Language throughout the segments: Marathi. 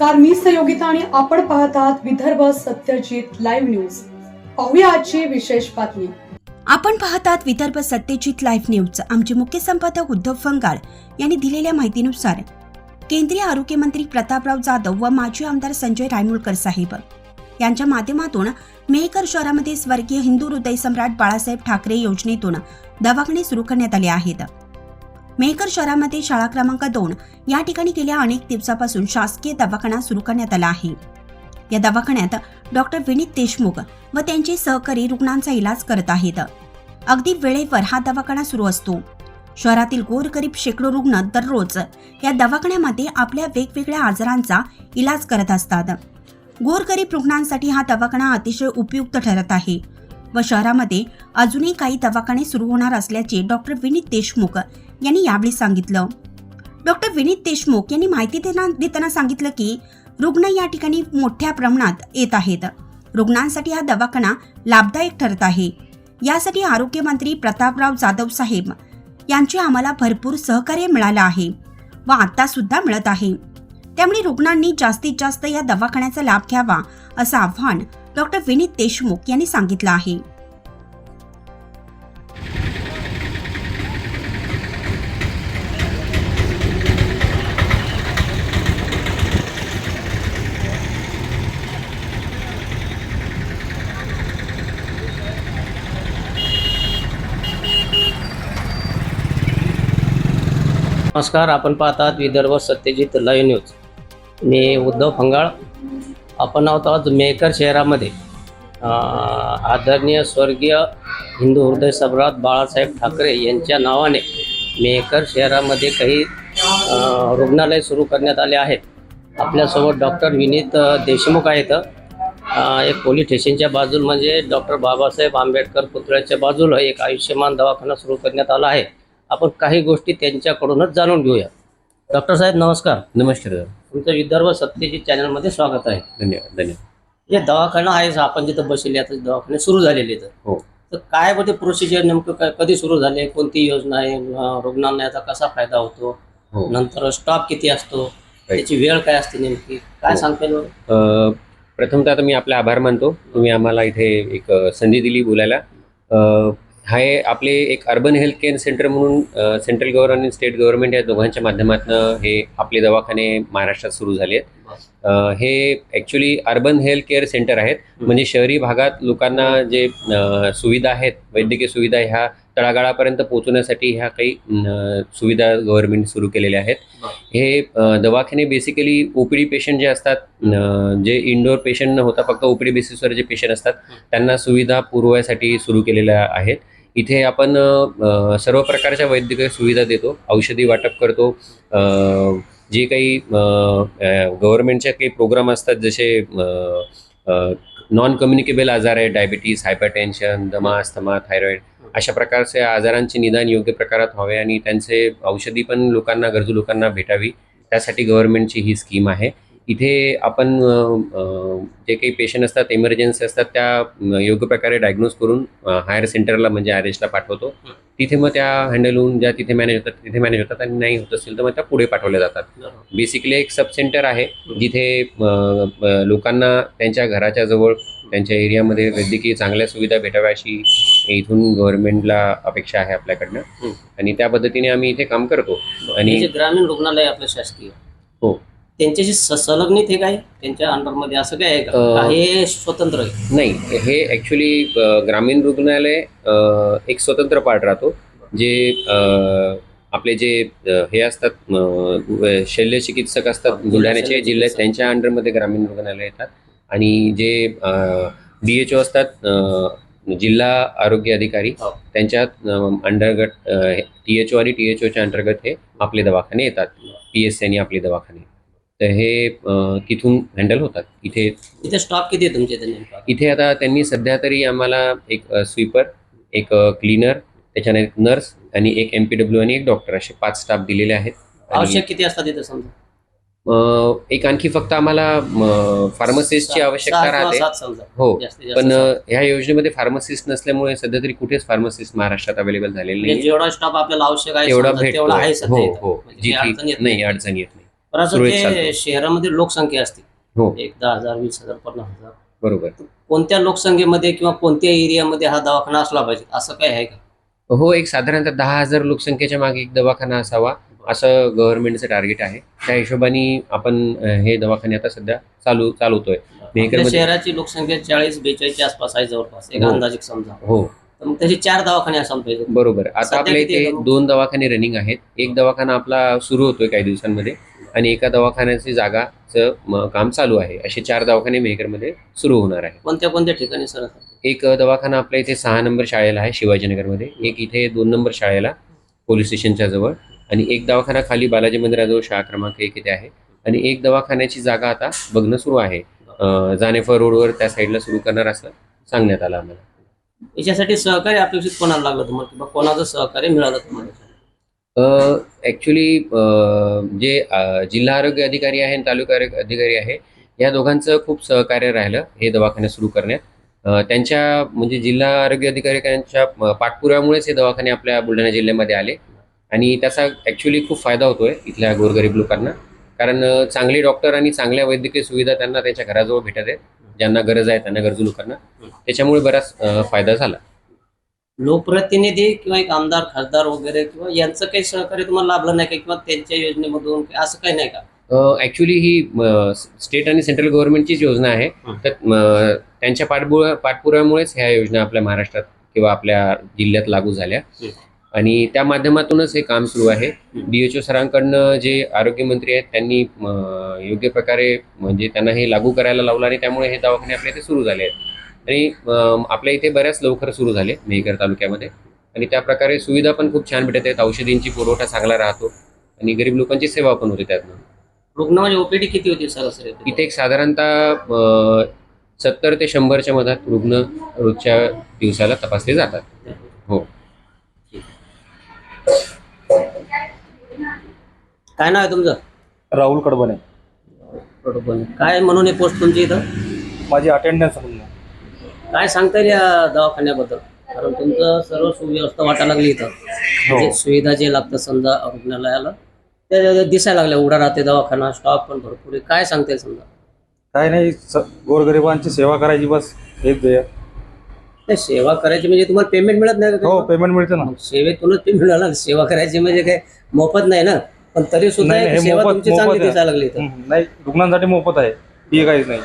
नमस्कार मी सहयोगिता आणि आपण पाहत आहात विदर्भ सत्यजित लाईव्ह न्यूज. पाहूया आजची विशेष बातमी. आपण पाहतात विदर्भ सत्यजित लाईव्ह न्यूज. आमचे मुख्य संपादक उद्धव फंगाळ यांनी दिलेल्या माहितीनुसार केंद्रीय आरोग्य मंत्री प्रतापराव जाधव व माजी आमदार संजय रायमुळकर साहेब यांच्या माध्यमातून मेहकर शहरामध्ये स्वर्गीय हिंदू हृदय सम्राट बाळासाहेब ठाकरे योजनेतून दवाखाने सुरू करण्यात आले आहेत. मेहकर शहरामध्ये शाळा क्रमांक दोन या ठिकाणी गेल्या अनेक दिवसापासून शासकीय दवाखाना सुरू करण्यात आला आहे. या दवाखान्यात डॉक्टर विनीत देशमुख व त्यांचे सहकारी रुग्णांचा इलाज करत आहेत. अगदी वेळेवर हा दवाखाना सुरू असतो. शहरातील गोरगरीब शेकडो रुग्ण दररोज या दवाखान्यामध्ये आपल्या वेगवेगळ्या आजारांचा इलाज करत असतात. गोरगरीब रुग्णांसाठी हा दवाखाना अतिशय उपयुक्त ठरत आहे व शहरामध्ये अजूनही काही दवाखाने सुरू होणार असल्याचे डॉक्टर विनीत देशमुख यांनी यावेळी सांगितलं. डॉक्टर विनीत देशमुख यांनी माहिती देना देताना सांगितलं की रुग्ण या ठिकाणी मोठ्या प्रमाणात येत आहेत. रुग्णांसाठी हा दवाखाना लाभदायक ठरत आहे. यासाठी आरोग्यमंत्री प्रतापराव जाधव साहेब यांचे आम्हाला भरपूर सहकार्य मिळालं आहे व आता सुद्धा मिळत आहे. त्यामुळे रुग्णांनी जास्तीत जास्त या दवाखान्याचा लाभ घ्यावा असं आव्हान डॉक्टर विनीत देशमुख यांनी सांगितलं आहे. नमस्कार आपण पाहतात विदर्भ सत्यजित लाईव्ह न्यूज. मी उद्धव फंगाळ. आपण आहोत आज मेकर शहरामध्ये. आदरणीय स्वर्गीय हिंदू हृदय सम्राट बाळासाहेब ठाकरे यांच्या नावाने मेकर शहरामध्ये काही रुग्णालय सुरू करण्यात आले आहेत. आपल्यासोबत डॉक्टर विनीत देशमुख आहेत. एक पोलीस स्टेशनच्या बाजूला म्हणजे डॉक्टर बाबासाहेब आंबेडकर पुतळ्याच्या बाजूला एक आयुष्यमान दवाखाना सुरू करण्यात आला आहे. आपण काही गोष्टी त्यांच्याकडूनच जाणून घेऊया. डॉक्टर साहेब नमस्कार. नमस्कार. तुमचं विदर्भ सत्यजित चॅनलमध्ये स्वागत आहे. धन्यवाद धन्यवाद. हे दवाखाना आहे आपण जिथं बसले आता दवाखाने सुरू झालेले आहेत. हो. तर काय होते प्रोसिजर नेमकं काय कधी सुरू झाले कोणती योजना आहे अं, रुग्णांना याचा कसा फायदा होतो हो. नंतर स्टॉप किती असतो त्याची वेळ काय असते नेमकी काय हो. सांगता येईल बरं? अ, प्रथमतः तर मी आपले आभार मानतो. तुम्ही आम्हाला इथे एक अ, संधी दिली बोलायला. अ, हे आपले एक अर्बन हेल्थ केअर सेंटर म्हणून सेंट्रल गव्हर्नमेंट आणि स्टेट गव्हर्नमेंट या दोघांच्या माध्यमातून हे आपले दवाखाने महाराष्ट्रात सुरू झाले आहेत हे actually urban health care centre आहेत. म्हणजे शहरी भागात लोकांना जे सुविधा आहेत वैद्यकीय सुविधा ह्या तळागाळापर्यंत पोहोचवण्यासाठी ह्या काही सुविधा गव्हर्नमेंट सुरू केलेल्या आहेत. हे दवाखाने बेसिकली ओपीडी पेशंट जे असतात जे इंडोर पेशंट न होता फक्त ओपीडी बेसिसवर जे पेशंट असतात त्यांना सुविधा पुरवायसाठी सुरू केलेल्या आहेत. इथे आपण सर्व प्रकारच्या वैद्यकीय सुविधा देतो औषधी वाटप करतो जे काही गव्हर्नमेंटच्या काही प्रोग्राम असतात जसे नॉन कम्युनिकेबल आजार आहे डायबिटीस हायपरटेन्शन दमा अस्थमा थायरॉईड अशा प्रकारच्या आजारांचे निदान योग्य प्रकारात व्हावे आणि त्यांचे औषधी पण लोकांना गरजू लोकांना भेटावी त्यासाठी गव्हर्नमेंटची ही स्कीम आहे. इथे आपण जे काही पेशंट असतात इमर्जन्सी असतात त्या योग्य प्रकारे डायग्नोज करून हायर सेंटरला म्हणजे आर एसला पाठवतो. तिथे मग त्या हँडल होऊन ज्या तिथे मॅनेज होतात तिथे मॅनेज होतात आणि नाही होत असतील तर मग त्या पुढे पाठवल्या जातात. बेसिकली एक सब सेंटर आहे जिथे लोकांना त्यांच्या घराच्या जवळ त्यांच्या एरियामध्ये वैद्यकीय चांगल्या सुविधा भेटाव्या अशी इथून गव्हर्नमेंटला अपेक्षा आहे आपल्याकडनं. आणि त्या पद्धतीने आम्ही इथे काम करतो. आणि ग्रामीण रुग्णालय आपलं शासकीय. हो. त्यांच्याशी स- संलग्नित हे काय? त्यांच्या अंडरमध्ये असं काय आहे का? अं, का हे स्वतंत्र आहे? नाही हे ॲक्च्युली ग्रामीण रुग्णालय अ, एक स्वतंत्र पार्ट राहतो. जे अ, आपले जे अ, हे असतात अ, शल्य चिकित्सक असतात बुलढाण्याचे जिल्ह्यात शल्यचिकित्सक. त्यांच्या अंडरमध्ये ग्रामीण रुग्णालय येतात. आणि जे डी एच ओ असतात अ, जिल्हा आरोग्य अधिकारी हो. त्यांच्यात अंतर्गत टी एच ओ आणि टी एच ओच्या अंतर्गत हे आपले दवाखाने येतात. पी एस सी आणि आपले दवाखाने. तर हे तिथून हँडल होतात. इथे इथे स्टॉप किती आहे तुमच्या इथे नेमका? इथे आता त्यांनी सध्या तरी आम्हाला एक स्वीपर एक क्लीनर त्याच्याने एक नर्स आणि एक एम पी डब्ल्यू आणि एक डॉक्टर असे पाच स्टाफ दिलेले आहेत. आणि, आवश्यक किती असतात इथे समजा? अ, एक आणखी फक्त आम्हाला फार्मसिस्टची आवश्यकता सहा किंवा राहते. सात समजा. हो जास्तीत जास्त पण. अ, ह्या योजनेमध्ये फार्मसिस्ट नसल्यामुळे सध्या तरी कुठेच फार्मसिस्ट महाराष्ट्रात अवेलेबल झालेले म्हणजे नाही जेवढा स्टॉप आपल्याला आवश्यक आहे तेवढा समजा, भेटतो तेवढा आहे सध्या हो इथं. हो म्हणजे काही अडचण जिथे येत नाही. अडचण येत नाही. पण असं ते चालतं. शहरामध्ये लोकसंख्या असते हो. एक दहा हजार वीस हजार पन्नास हजार बरोबर. कोणत्या लोकसंख्येमध्ये किंवा कोणत्या एरियामध्ये हा दवाखाना असला पाहिजे असं काय आहे का? हो एक साधारणतः दहा हजार लोकसंख्येच्या मागे एक दवाखाना असावा असं गव्हर्नमेंटचं टार्गेट आहे. त्या हिशोबाने आपण अं, हे दवाखाने आता सध्या चालू चालवतोय. आपल्या मेहकरमध्ये- शहराची लोकसंख्या चाळीस बेचाळीसच्या आसपास आहे जवळपास एक हो. अंदाजिक समजा. हो. तर मग त्याचे चार दवाखाने असायला पाहिजे बरोबर. आता सध्या आपल्या किती इथे आहे? दोन दवाखाने रनिंग आहेत. एक दवाखाना आपला सुरू होतोय काही दिवसांमध्ये. आणि एका दवाखान्याची जागाचं म- काम चालू आहे. असे चार दवाखाने मेहकरमध्ये सुरू होणार आहे कोणत्या कोणत्या ठिकाणी सर एक दवाखाना आपल्या इथे सहा नंबर शाळेला आहे शिवाजीनगरमध्ये. एक इथे दोन नंबर शाळेला पोलीस स्टेशनच्या जवळ. आणि एक दवाखाना खाली बालाजी मंदिराजवळ शाळा क्रमांक एक इथे आहे. आणि एक दवाखान्याची जागा आता बघणं सुरू आहे. अं, जानेफळ रोडवर त्या साईडला सुरू करणार असं सांगण्यात आलं आम्हाला. याच्यासाठी सहकार्य अपेक्षित कोणाला लागलं तुम्हाला? किंवा कोणाचं सहकार्य मिळालं तुम्हाला? ॲक्च्युली जे जिल्हा आरोग्य अधिकारी आहे आणि तालुका आरोग्य अधिकारी आहे या दोघांचं खूप सहकार्य राहिलं हे दवाखाने सुरू करण्यात. त्यांच्या म्हणजे जिल्हा आरोग्य अधिकाऱ्यांच्या पाठपुराव्यामुळेच हे दवाखाने आपल्या बुलढाणा जिल्ह्यामध्ये आले. आणि त्याचा ॲक्च्युली खूप फायदा होतोय इथल्या गोरगरीब लोकांना. कारण चांगले डॉक्टर आणि चांगल्या वैद्यकीय सुविधा त्यांना त्यांच्या घराजवळ भेटत आहेत. ज्यांना गरज आहे त्यांना गरजू लोकांना. त्याच्यामुळे बराच फायदा झाला. लोकप्रतिनिधी किंवा एक आमदार खासदार वगैरे किंवा यांचं काही सहकार्य तुम्हाला लाभलं नाही का? किंवा त्यांच्या योजनेमधून काही असं काही नाही का? ॲक्च्युली ही स्टेट आणि सेंट्रल गव्हर्नमेंटचीच योजना आहे. हं. तर त्यांच्या पाठपुरा पाठपुरामुळेच ह्या योजना आपल्या महाराष्ट्रात किंवा आपल्या जिल्ह्यात लागू झाल्या. हं. आणि त्या माध्यमातूनच हे काम सुरू आहे. डी एच ओ सरांकडनं जे आरोग्यमंत्री आहेत त्यांनी योग्य प्रकारे म्हणजे त्यांना हे लागू करायला लावलं आणि त्यामुळे हे दवाखाने आपल्या इथे सुरू झाले आहेत. आणि आपल्या इथे बऱ्याच लवकर सुरू झाले मेहकर तालुक्यामध्ये. आणि त्या प्रकारे सुविधा पण खूप छान भेटत आहेत. औषधींची पुरवठा चांगला राहतो. आणि गरीब लोकांची सेवा पण होते त्यातनं. रुग्ण म्हणजे ओपीडी किती होती सरासरी इथे एक साधारणतः सत्तर ते शंभरच्या मधात रुग्ण रोजच्या दिवसाला तपासले जातात. हो. काय नाव आहे तुमचं? राहुल कडबने. बरोबर काय म्हणून हे पोस्ट तुमची इथं? माझी अटेंडन्स म्हणून. काय सांगता येईल या दवाखान्याबद्दल? कारण तुमचं सर्व सुव्यवस्था वाटायला लागली इथं. म्हणजे सुविधा जे लागतं समजा रुग्णालयाला त्या दिसायला लागल्या उघडा राहते दवाखाना स्टॉक पण भरपूर आहे. काय सांगता येईल समजा? काय नाही स- गोरगरिबांची सेवा करायची बस हेच ध्येय नाही, सेवा करायची म्हणजे तुम्हाला पेमेंट मिळत नाही का हो? पेमेंट मिळते ना. सेवेतूनच ते मिळालं सेवा करायची म्हणजे काय? मोफत नाही ना? पण तरी सुद्धा नाही, एक नाही, हे सेवा मोफत- तुमची चांगली आहे. दिसायला लागली इथं. हम्म, नाही रुग्णांसाठी मोफत आहे. फी काहीच नाही.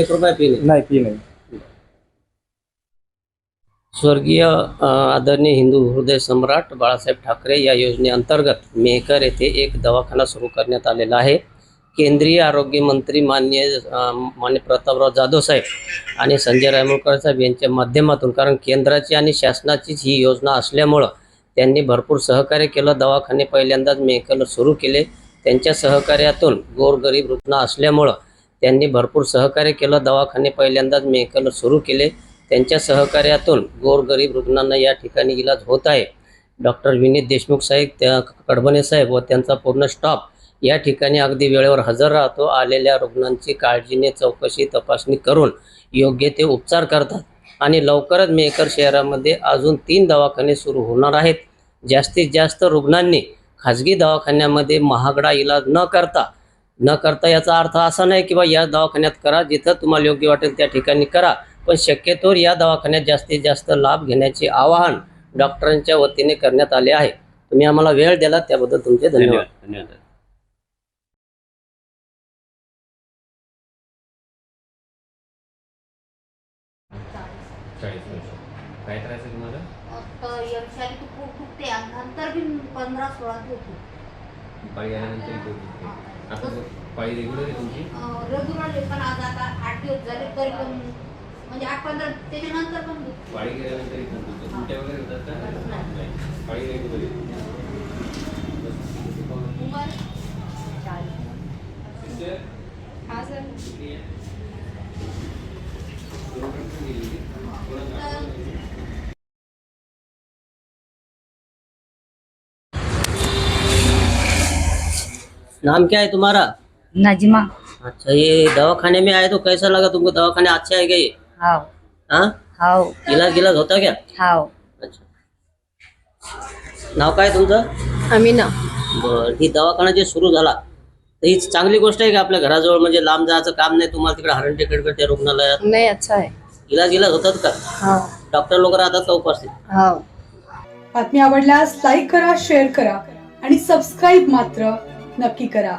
एक रुपया फी नाही. नाही फी नाही. स्वर्गीय आदरणीय हिंदू हृदय सम्राट बाळासाहेब ठाकरे या योजनेअंतर्गत मेहकर येथे एक दवाखाना सुरू करण्यात आलेला आहे. केंद्रीय आरोग्य मंत्री मान्य मान्य प्रतापराव जाधव साहेब आणि संजय रायमुळकर साहेब यांच्या माध्यमातून कारण केंद्राची आणि शासनाचीच ही योजना असल्यामुळं त्यांनी भरपूर सहकार्य केलं. दवाखाने पहिल्यांदाच मेहकरला सुरू केले. त्यांच्या सहकार्यातून गोरगरीब रुग्ण असल्यामुळं त्यांनी भरपूर सहकार्य केलं. दवाखाने पहिल्यांदाच मेहकरला सुरू केले. त्यांच्या सहकार्यातून गोरगरीब रुग्णांना या ठिकाणी इलाज होत आहे. डॉक्टर विनीत देशमुख साहेब त्या कडबने साहेब व त्यांचा पूर्ण स्टाफ या ठिकाणी अगदी वेळेवर हजर राहतो. आलेल्या रुग्णांची काळजीने चौकशी तपासणी करून योग्य ते उपचार करतात. आणि लवकरच मेकर शहरामध्ये अजून तीन दवाखाने सुरू होणार आहेत. जास्तीत जास्त रुग्णांनी खाजगी दवाखान्यामध्ये महागडा इलाज न करता न करता याचा अर्थ असा नाही की बा या दवाखान्यात करा जिथं तुम्हाला योग्य वाटेल त्या ठिकाणी करा. पण शक्यतोवर या दवाखान्यात जास्तीत जास्त लाभ घेण्याचे आवाहन डॉक्टरांच्या वतीने करण्यात आले आहे. तुम्ही आम्हाला वेळ दिला त्याबद्दल तुमचे धन्यवाद. धन्यवाद काय त्रास आहे तुम्हाला? पाळी आल्यानंतर. आता पाळी रेग्युलर आहे तुमची? रेग्युलर पण आज आता आठ दिवस झाले तरी पण म्हणजे आठ पंधरा त्याच्यानंतर पण पाळी गेल्यानंतर इथे होते. उलट्या वगैरे होतात का? नाही. पाळी रेग्युलर आहे उमर. सिस्टर? नाम क्या है तुम्हारा? नजमा। अच्छा ये दवा खाने में आए तो कैसा लगा तुमको? दवाखाने अच्छे है क्या ये हाव. हाँ? हाव. इलाज गिलाज होता क्या? हाव. अच्छा. नाव काय तुमचं? अमीना. बर ही दवाखाना जे सुरू झाला तर ही चांगली गोष्ट आहे की आपल्या घराजवळ? म्हणजे लांब जायचं काम नाही तुम्हाला तिकडे हरण टिकेटकडे त्या रुग्णालयात? नाही अच्छा आहे. इलाज इलाज होतात का? हा डॉक्टर लोक राहतात का उपस्थित हा बातमी आवडल्यास लाईक करा शेअर करा आणि सबस्क्राईब मात्र नक्की करा.